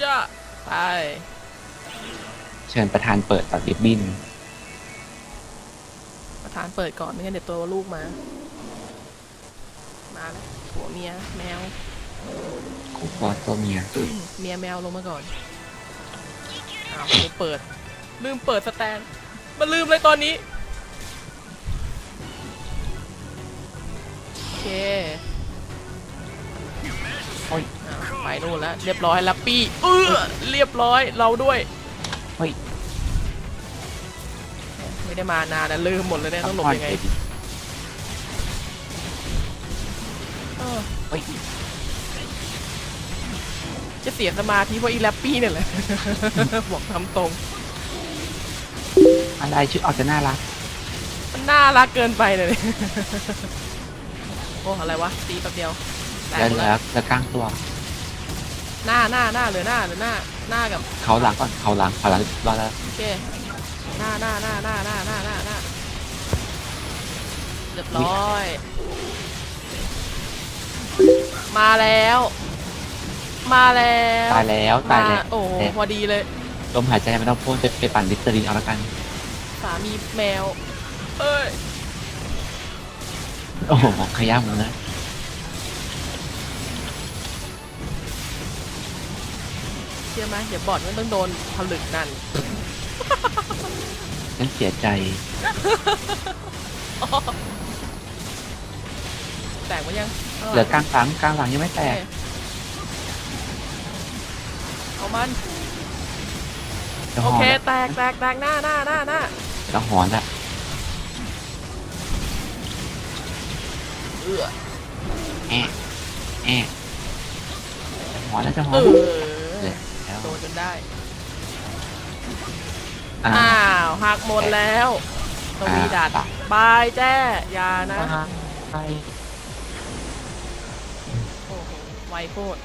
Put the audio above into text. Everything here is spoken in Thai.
จ้าไปเชิญประธานเปิดตัดริบบิ้นประธานเปิดก่อนไม่งั้นเดี๋ยวตัวลูกมา มาแล้วผัวเมียแมวคุกบอสตัวเมียเมียแมวลงมาก่อนอ้าวลืมเปิด ลืมเปิดสแตนมาลืมเลยตอนนี้โอเคโอ้ยอ้าว ไปนู่นแล้วเรียบร้อยแล้วปี้เออเรียบร้อยเราด้วยเฮ้ยไม่ได้มานานนะลืมหมดเลยเนี่ยต้องหลบยังไงดิเออเฮ้ยจะเสียสมาธิเพราะอีแลปปี้เนี่ยแหละบอกทำตรง อะไรชื่อออกจะน่ารักมันน่ารักเกินไปเลยโอ้อะไรวะตีแป๊บเดียวแตกแล้วหมดแล้แล้ววแล้วกล้างตัว หน้าหน้าหน้าเหลือหน้าเหลือหน้าหน้ากับเขาหลังก่อนเขาหลังเขาหลังรอแล้วโอเคหน้าหน้าหน้าหน้าหน้าหน้าหน้าหน้าเรียบร้อย มาแล้ว มาแล้วตายแล้วตายแล้วมาโอ้โหพอดีเลย ลมหายใจไม่ต้องพ่นไปไปปั่นลิสเตอรีนเอาละกัน สามีแมว เอ้ย โอ้โหขย้ำเลยนะ ชื่อไหมเดี๋ยวบอดมันต้องโดนผลึกนั่นฉันเสียใจแตกมายังเหลือกลางหลังกลางหลังยังไม่แตโอกเคเอามันจะโอหอเคนแตกแตกแตกหน้าหน้าหน้าหน้าจะหอนละเออแอะแอะจะหอนแล้วจะหอเอนอแล้วโดนจนได้ อ่า อ้าวหักหมดแล้วตวีดัดอ่าบายแจ้อยานะ ไป โอ้โหไวโคตร